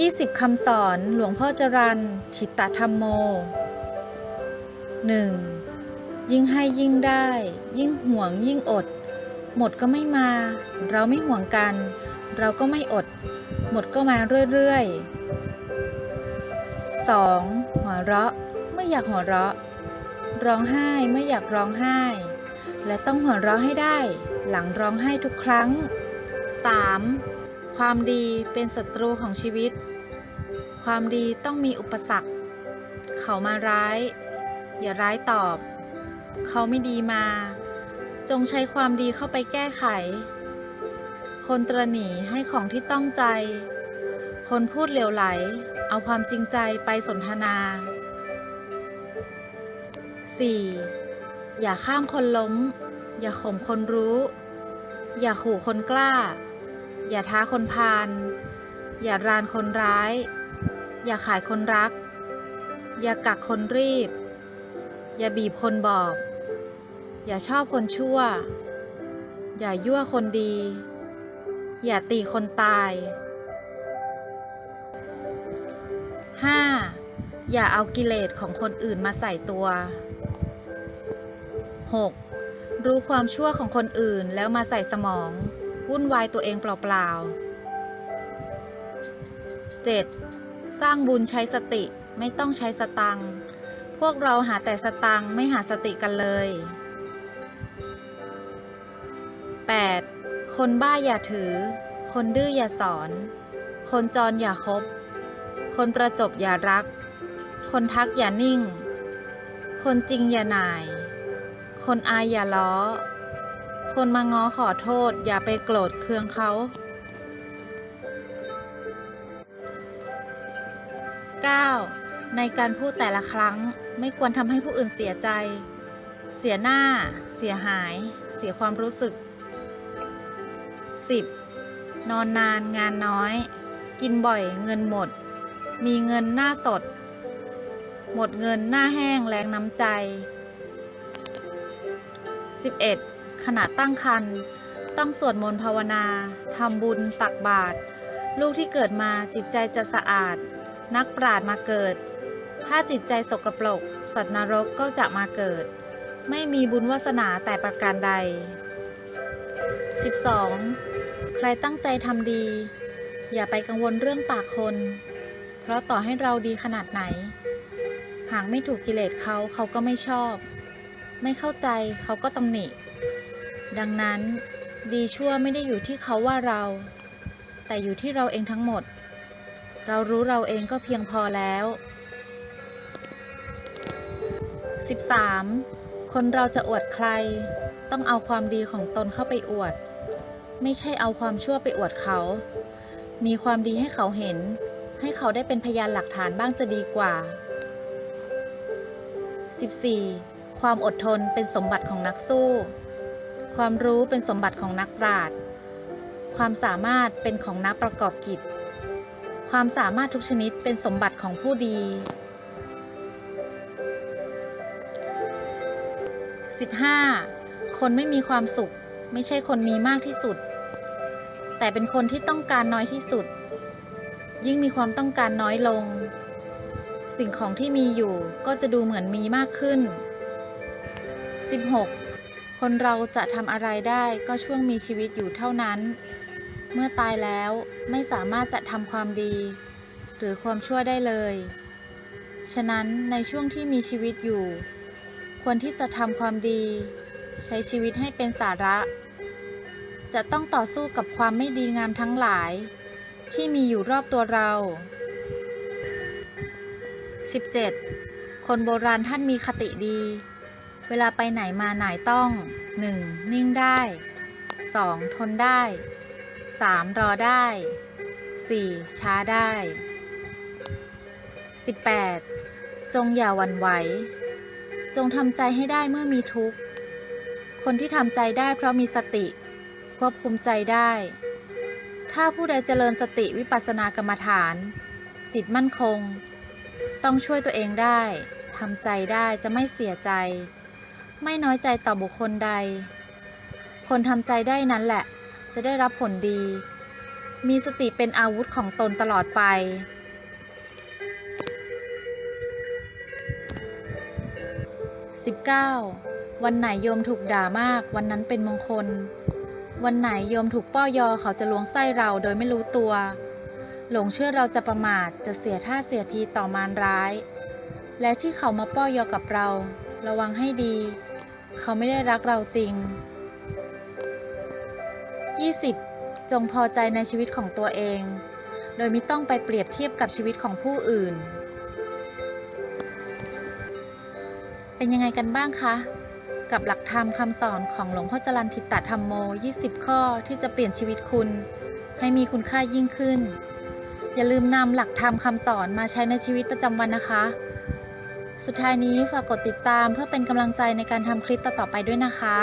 20 คำสอนหลวงพ่อจรันทิตตธรรมโม 1. ยิ่งให้ยิ่งได้ ยิ่งห่วงยิ่งอด หมดก็ไม่มา เราไม่ห่วงกัน เราก็ไม่อด หมดก็มาเรื่อยๆ 2. หัวเราะเมื่อยากหัวเราะ ร้องไห้เมื่ออยากร้องไห้ และต้องหัวเราะให้ได้ หลังร้องไห้ทุกครั้ง 3. ความดีเป็นศัตรูของชีวิต ความดีต้องมีอุปสรรค เขามาร้าย อย่าร้ายตอบ เขาไม่ดีมา จงใช้ความดีเข้าไปแก้ไข คนตรหนีให้ของที่ต้องใจ คนพูดเหลวไหล เอาความจริงใจไปสนทนา 4. อย่าข้ามคนล้ม อย่าข่มคนรู้ อย่าขู่คนกล้า อย่าท้าคนพาลอย่ารานคนร้าย อย่าขายคนรัก อย่ากักคนรีบ อย่าบีบคนบอบ อย่าชอบคนชั่ว อย่ายั่วคนดี อย่าตีคนตาย 5. อย่าเอากิเลสของคนอื่นมาใส่ตัว 6. รู้ความชั่วของคนอื่นแล้วมาใส่สมอง วุ่นวายตัวเองเปล่าๆ 7. สร้างบุญใช้สติไม่ต้องใช้สตัง พวกเราหาแต่สตังไม่หาสติกันเลย 8. คนบ้าอย่าถือ คนดื้ออย่าสอน คนจรอย่าคบ คนประจบอย่ารัก คนทักอย่านิ่ง คนจริงอย่าหน่าย คนอายอย่าล้อ คนมาง้อขอโทษ อย่าไปโกรธเคืองเขา 9. ในการพูดแต่ละครั้งไม่ควรทำให้ผู้อื่นเสียใจ เสียหน้า เสียหาย เสียความรู้สึก 10. นอนนานงานน้อย กินบ่อยเงินหมด มีเงินหน้าสด หมดเงินหน้าแห้งแรงน้ำใจ 11. ขณะตั้งครรภ์ต้องสวดมนต์ภาวนาทำบุญตักบาตรลูกที่เกิดมาจิตใจจะสะอาด นักปราดมาเกิด ถ้าจิตใจสกปรกสัตว์นรกก็จะมาเกิด ไม่มีบุญวาสนาแต่ประการใด 12. ใครตั้งใจทำดี อย่าไปกังวลเรื่องปากคน เพราะต่อให้เราดีขนาดไหน หากไม่ถูกกิเลสเขาเขาก็ไม่ชอบ ไม่เข้าใจเขาก็ตำหนิ ดังนั้น ดีชั่วไม่ได้อยู่ที่เขาว่าเรา แต่อยู่ที่เราเองทั้งหมด เรารู้เราเองก็เพียงพอแล้ว 13. คนเราจะอวดใคร ต้องเอาความดีของตนเข้าไปอวด ไม่ใช่เอาความชั่วไปอวดเขา มีความดีให้เขาเห็น ให้เขาได้เป็นพยานหลักฐานบ้างจะดีกว่า 14. ความอดทนเป็นสมบัติของนักสู้ ความรู้เป็นสมบัติของนักปราชญ์ ความสามารถเป็นของนักประกอบกิจ ความสามารถทุกชนิดเป็นสมบัติของผู้ดี 15. คนไม่มีความสุขไม่ใช่คนมีมากที่สุด แต่เป็นคนที่ต้องการน้อยที่สุด ยิ่งมีความต้องการน้อยลง สิ่งของที่มีอยู่ก็จะดูเหมือนมีมากขึ้น 16. คนเราจะทำอะไรได้ก็ช่วงมีชีวิตอยู่เท่านั้น เมื่อตายแล้วไม่สามารถจะทำความดี หรือความชั่วได้เลย ฉะนั้นในช่วงที่มีชีวิตอยู่ ควรที่จะทำความดี ใช้ชีวิตให้เป็นสาระ จะต้องต่อสู้กับความไม่ดีงามทั้งหลาย ที่มีอยู่รอบตัวเรา 17. คนโบราณท่านมีคติดี เวลาไปไหนมาไหนต้อง 1. นิ่งได้ 2. ทนได้ 3. รอได้ 4. ช้าได้ 18. จงอย่าวันไหว จงทำใจให้ได้เมื่อมีทุกข์ คนที่ทำใจได้เพราะมีสติ ควบคุมใจได้ ถ้าผู้ใดเจริญสติวิปัสสนากรรมฐาน จิตมั่นคง ต้องช่วยตัวเองได้ทำใจได้จะไม่เสียใจ ไม่น้อยใจต่อบุคคลใด คนทำใจได้นั้นแหละ จะได้รับผลดี มีสติเป็นอาวุธของตนตลอดไป 19. วันไหนโยมถูกด่ามาก วันนั้นเป็นมงคล วันไหนโยมถูกป้อยอเขาจะล้วงไส้เราโดยไม่รู้ตัว หลงเชื่อเราจะประมาทจะเสียท่าเสียทีต่อมารร้าย และที่เขามาป้อยอกับเรา ระวังให้ดี เขาไม่ได้รักเราจริง 20. จงพอใจในชีวิตของตัวเอง โดยไม่ต้องไปเปรียบเทียบกับชีวิตของผู้อื่น เป็นยังไงกันบ้างคะ กับหลักธรรมคำสอนของหลวงพ่อจรันทิตตธรรมโม 20 ข้อที่จะเปลี่ยนชีวิตคุณ ให้มีคุณค่ายิ่งขึ้น อย่าลืมนำหลักธรรมคำสอนมาใช้ในชีวิตประจำวันนะคะ สุดท้ายนี้ฝากกดติดตามเพื่อเป็นกำลังใจในการทำคลิปต่อๆไปด้วยนะคะ